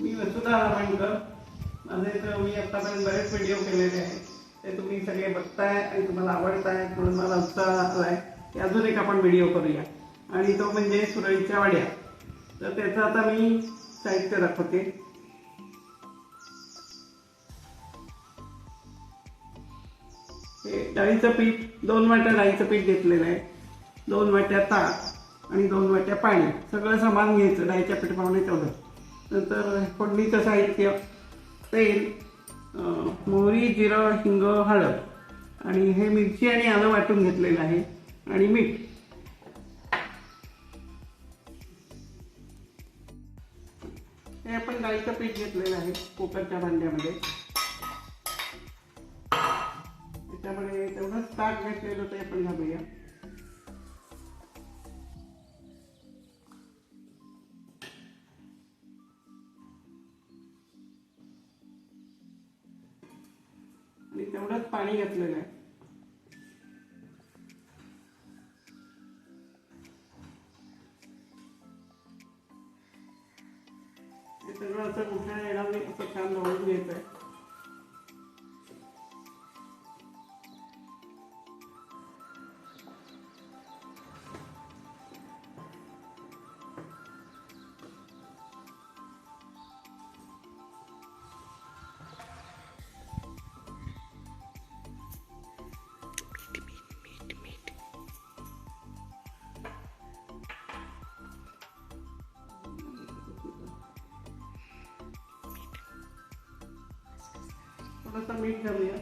मी वसुधा रामायणकर माझे तर मी आत्तापर्यंत बरेच व्हिडिओ केलेले आहेत. ते तुम्ही सगळे बघताय आणि तुम्हाला आवडताय म्हणून मला उत्साह आलाय की अजून एक आपण व्हिडिओ करूया. आणि तो म्हणजे सुरळीच्या वाड्या. तर त्याचं आता मी साहित्य दाखवते. हे डाळीचं पीठ दोन वाट्या डाळीचं पीठ घेतलेलं आहे. दोन वाट्या ताक आणि दोन वाट्या पाणी. सगळं सामान घ्यायचं डाळीच्या पीठाप्रमाणे तेवढं. नंतर फोडणीचं साहित्य तेल मोहरी जिरं हिंग हळद आणि हे मिरची आणि आलं वाटून घेतलेलं आहे आणि मीठ. हे आपण डाळीचं पीठ घेतलेलं आहे कुकरच्या भांड्यामध्ये. त्याच्यामध्ये तेवढंच ताक घेतलेलं ते आपण घालूया. आणि तेवढंच पाणी घातलेलं आहे. हे सगळं असं कुठल्या येणार नाही असं छान ढवळून घ्यायचं आहे. थोडंसं मीठ घालूया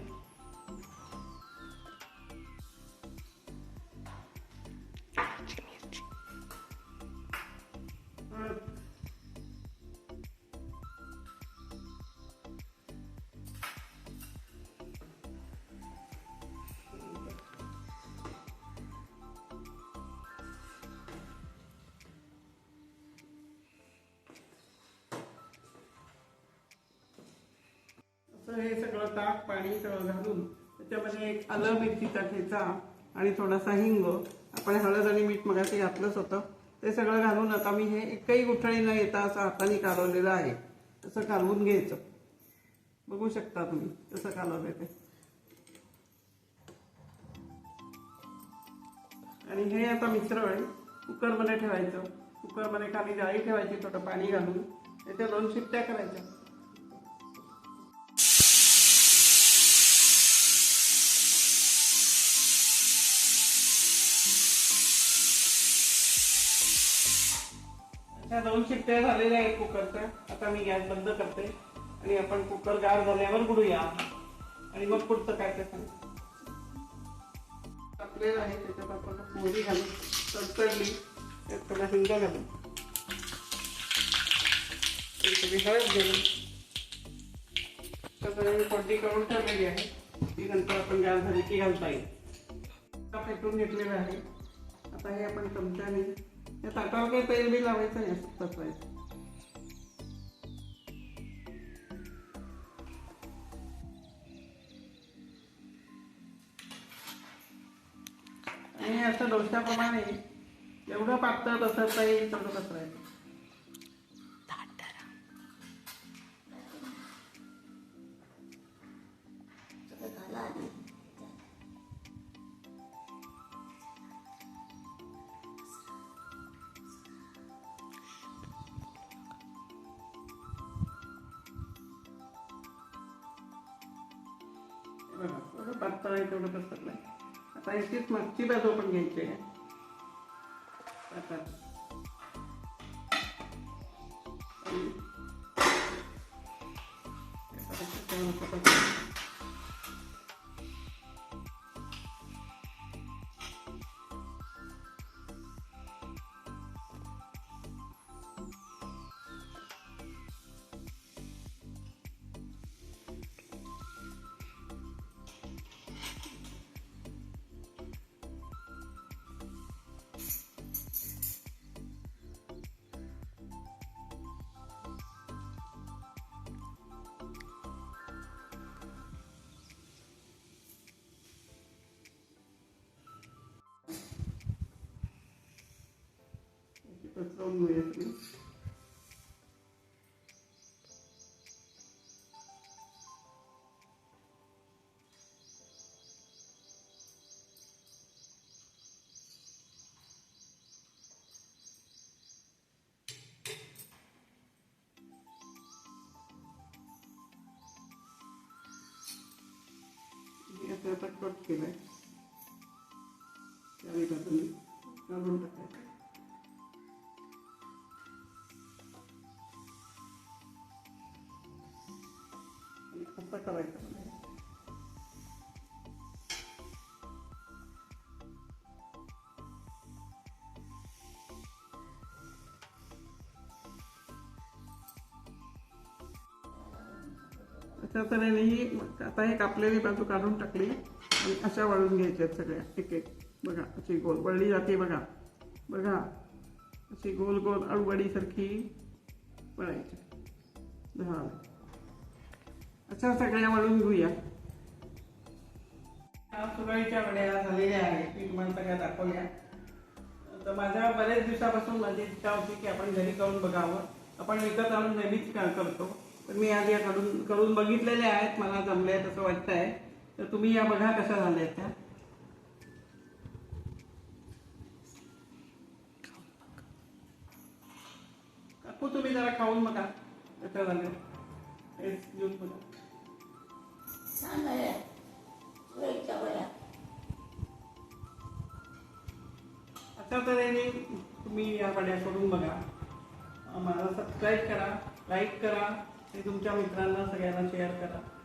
पाणी सगळं घालून त्याच्यामध्ये एक आलं मिरचीचा ठेचा आणि थोडासा हिंग. आपण हळद आणि मीठ मगाशी घातलंच होतं. ते सगळं घालून आता मी हे एकही गुठळी न येता असं हाताने कालवलेलं आहे. तसं कालवून घ्यायचं. बघू शकता तुम्ही कसं कालवलं ते आणि हे आता मिश्रण कुकरमध्ये ठेवायचं. कुकरमध्ये खाली जाळी ठेवायची थोडं पाणी घालून. त्याच्या दोन शिट्ट्या करायच्या. त्या दोन शिट्ट्या झालेल्या आहेत कुकरच्या. आता मी गॅस बंद करते. आणि आपण कुकर गार झाल्यावर बुडूया आणि मग पुढचं काय ते सांग. टाकलेलं आहे त्याच्यात आपण मोहरी घालून तडतडली. त्यात थोडा हिंग घालून. थोडी हळद घालून. तर मी फोडणी करून ठेवलेली आहे. ती नंतर आपण गॅस झाली की घालता येईल. आता फेटून घेतलेला आहे. आता हे आपण चमच्याने या ताटावर काही तेल बी लावायचं नाही असं तसं आणि असं डोश्याप्रमाणे एवढं पातळ पसरता येईल तेवढं पसरायचं बघा थोडं पातळ आहे तेवढं पसरलं आता याचीच मागची बाजू पण घ्यायची आहे. आता. आणि saya takut kira cari batu ini. Belum tidak आणि असं करायचं नाही अशा तऱ्हेने ही आता हे कापलेली बाजू काढून टाकली आणि अशा वळून घ्यायच्या आहेत सगळ्या. एक एक. बघा अशी गोल वळली जाते बघा. बघा अशी गोल गोल अळूवडीसारखी वळायची. झालं. अशा सगळ्या वळून घेऊया. सुरळीच्या वड्या झालेल्या आहेत मी तुम्हाला सगळ्या दाखवल्या. तर माझ्या बऱ्याच दिवसापासून माझी इच्छा होती की आपण घरी करून बघावं. आपण विकत आणून नेहमीच करतो. तर मी आज या करून करून बघितलेल्या आहेत. मला जमले आहेत असं वाटतं आहे तर तुम्ही या बघा कशा झाल्या आहेत त्या. काकू तुम्ही जरा खाऊन बघा कशा झाल्या. अशा तऱ्हेने तुम्ही या वड्या सोडून बघा. मला सबस्क्राईब करा लाईक करा आणि तुमच्या मित्रांना सगळ्यांना शेअर करा.